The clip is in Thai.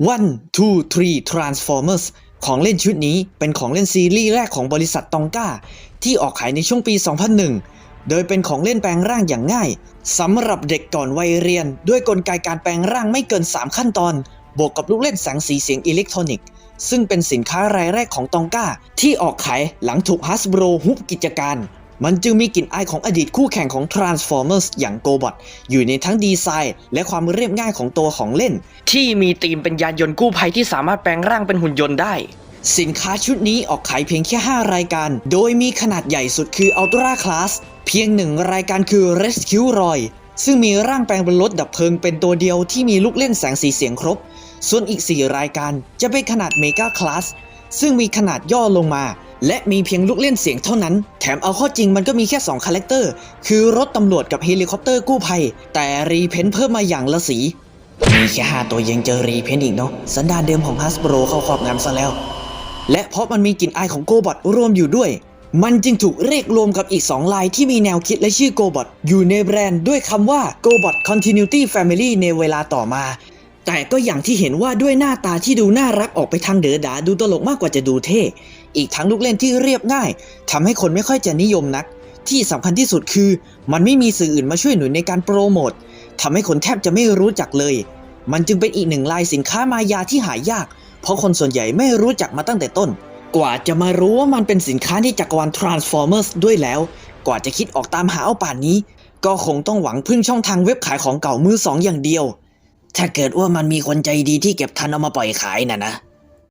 One Two Three Transformers ของเล่นชุดนี้เป็นของเล่นซีรีส์แรกของบริษัทตองก้า ที่ออกขายในช่วงปี 2001 โดยเป็นของเล่นแปลงร่างอย่างง่ายสำหรับเด็กก่อนวัยเรียน ด้วยกลไกการแปลงร่างไม่เกิน 3 ขั้นตอน บวกกับลูกเล่นแสงสีเสียงอิเล็กทรอนิกส์ซึ่งเป็นสินค้ารายแรกของตองก้า ที่ออกขายหลังถูกฮัสโบรฮุบกิจการ มันจึงมีกลิ่นอายของอดีตคู่แข่งของ Transformers อย่าง g o b o t อยู่ในทั้งดีไซน์ และความเรียบง่ายของตัวของเล่น ที่มีธีมเป็นยานยนต์กู้ภัยที่สามารถแปลงร่างเป็นหุ่นยนต์ได้ สินค้าชุดนี้ออกขายเพียงแค่ 5 รายการ โดยมีขนาดใหญ่สุดคือ Ultra Class เพียงหนึ่งรายการคือ Rescue Roy ซึ่งมีร่างแปลงเป็นรถดับเพลิงเป็นตัวเดียวที่มีลูกเล่นแสงสีเสียงครบ ส่วนอีก 4 รายการจะเป็นขนาด Mega Class ซึ่งมีขนาดย่อลงมา และมีเพียงลูกเล่นเสียงเท่านั้น แถมเอาข้อจริงมันก็มีแค่2คาแรคเตอร์ คือรถตำรวจกับเฮลิคอปเตอร์กู้ภัย แต่รีเพนเพิ่มมาอย่างละสี มีแค่5ตัวยังเจอรีเพนอีกเนาะ สันดานเดิมของฮัสโบรเข้าครอบงำซะแล้ว และเพราะมันมีกลิ่นอายของโกบอทรวมอยู่ด้วย มันจึงถูกเรียกรวมกับอีก 2 ลายที่มีแนวคิดและชื่อโกบอทอยู่ในแบรนด์ด้วยคำว่า g o b o t Continuity Family ในเวลาต่อมา แต่ก็อย่างที่เห็นว่าด้วยหน้าตาที่ดูน่ารักออกไปทางเด๋อดาดูตลกมากกว่าจะดูเท่ อีกทั้งลูกเล่นที่เรียบง่ายทำให้คนไม่ค่อยจะนิยมนัก ที่สำคัญที่สุดคือ มันไม่มีสื่ออื่นมาช่วยหนุนในการโปรโมททำให้คนแทบจะไม่รู้จักเลย มันจึงเป็นอีกหนึ่งลายสินค้ามายาที่หายาก เพราะคนส่วนใหญ่ไม่รู้จักมาตั้งแต่ต้น กว่าจะมารู้ว่ามันเป็นสินค้าที่จักรวาล Transformers ด้วยแล้ว กว่าจะคิดออกตามหาเอาป่านนี้ ก็คงต้องหวังพึ่งช่องทางเว็บขายของเก่ามือสองอย่างเดียว ถ้าเกิดว่ามันมีคนใจดีที่เก็บทันเอามาปล่อยขายน่ะนะ